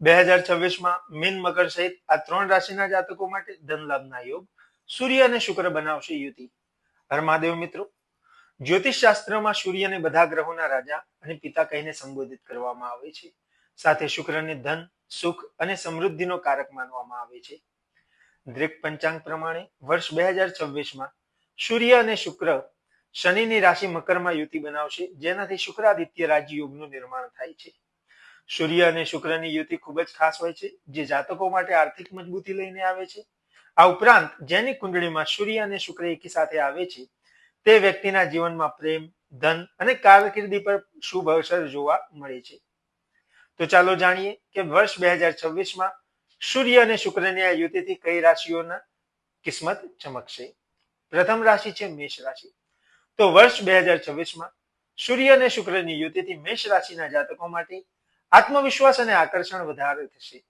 બે હજાર છવ્વીસમાં મીન મકર સહિત આ ત્રણ રાશિના જાતકો માટે ધનલાભના યોગ સૂર્ય અને શુક્ર બનાવશે યુતિ. હર મિત્રો જ્યોતિષ શાસ્ત્રમાં સૂર્યને બધા ગ્રહોના રાજા અને પિતા કહીને સંબોધિત કરવામાં આવે છે. સાથે શુક્રને ધન, સુખ અને સમૃદ્ધિનો કારક માનવામાં આવે છે. દ્રેક પંચાંગ પ્રમાણે વર્ષ બે હજાર છવ્વીસમાં સૂર્ય અને શુક્ર શનિની રાશિ મકરમાં યુતિ બનાવશે, જેનાથી શુક્રાદિત્ય રાજયોગનું નિર્માણ થાય છે. સૂર્ય અને શુક્રની યુતિ ખૂબ જ ખાસ હોય છે, જે જાતકો માટે આર્થિક મજબૂતી લઈને આવે છે. આ ઉપરાંત, જેની કુંડળીમાં સૂર્ય અને શુક્ર એકી સાથે આવે છે, તે વ્યક્તિના જીવનમાં પ્રેમ, ધન અને કારકિર્દી પર શુભ અસર જોવા મળે છે. તો ચાલો જાણીએ કે વર્ષ બે હજાર છવ્વીસમાં સૂર્ય અને શુક્રની આ યુતિથી કઈ રાશિઓના કિસ્મત ચમકશે? પ્રથમ રાશિ છે મેષ રાશિ. તો વર્ષ બે હજાર છવ્વીસમાં સૂર્ય અને શુક્રની યુતિથી મેષ રાશિના જાતકો માટે આત્મવિશ્વાસ અને આકર્ષણ વધારે થશે.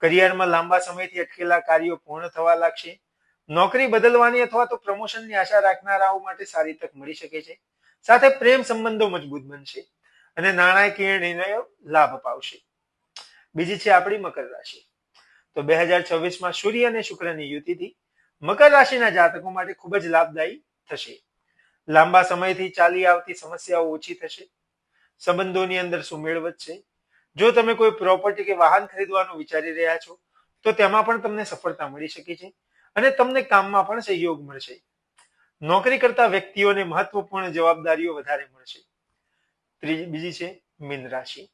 કરિયરમાં લાંબા સમયથી અટકેલા કાર્યો પૂર્ણ થવા લાગશે. નોકરી બદલવાની અથવા તો પ્રમોશનની આશા રાખનારાઓ માટે સારી તક મળી શકે છે. સાથે પ્રેમ સંબંધો મજબૂત બનશે અને નાણાકીય નિર્ણયો લાભ અપાવશે. બીજી છે આપણી મકર રાશિ. તો બે હજાર છવ્વીસમાં સૂર્ય અને શુક્રની યુતિથી મકર રાશિના જાતકો માટે ખૂબ જ લાભદાયી થશે. લાંબા સમયથી ચાલી આવતી સમસ્યાઓ ઓછી થશે. સંબંધોની અંદર સુમેળ વધશે. જો તમે કોઈ પ્રોપર્ટી કે વાહન ખરીદવાનું વિચારી રહ્યા છો, તો તેમાં પણ તમને સફળતા મળી શકે છે અને તમને કામમાં પણ સહયોગ મળશે. નોકરી કરતા વ્યક્તિઓને મહત્વપૂર્ણ જવાબદારીઓ વધારે મળશે. ત્રીજી, બીજી છે મીન રાશિ.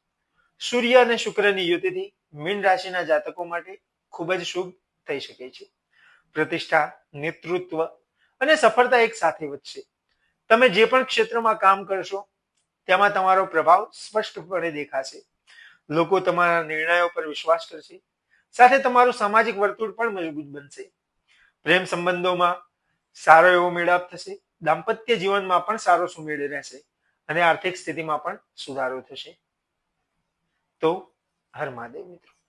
સૂર્ય અને શુક્રની યુતિથી મીન રાશિના જાતકો માટે ખૂબ જ શુભ થઈ શકે છે. પ્રતિષ્ઠા, નેતૃત્વ અને સફળતા એક સાથે વધશે. તમે જે પણ ક્ષેત્રમાં કામ કરશો, તેમાં તમારો પ્રભાવ સ્પષ્ટપણે દેખાશે. લોકો તમારા નિર્ણયો પર વિશ્વાસ કરશે. સાથે તમારું સામાજિક વર્તુળ પણ મજબૂત બનશે. પ્રેમ સંબંધોમાં સારો એવો મેળાપ થશે. દાંપત્ય જીવનમાં પણ સારો સુમેળ રહેશે અને આર્થિક સ્થિતિમાં પણ સુધારો થશે. તો હર મહાદેવ મિત્રો.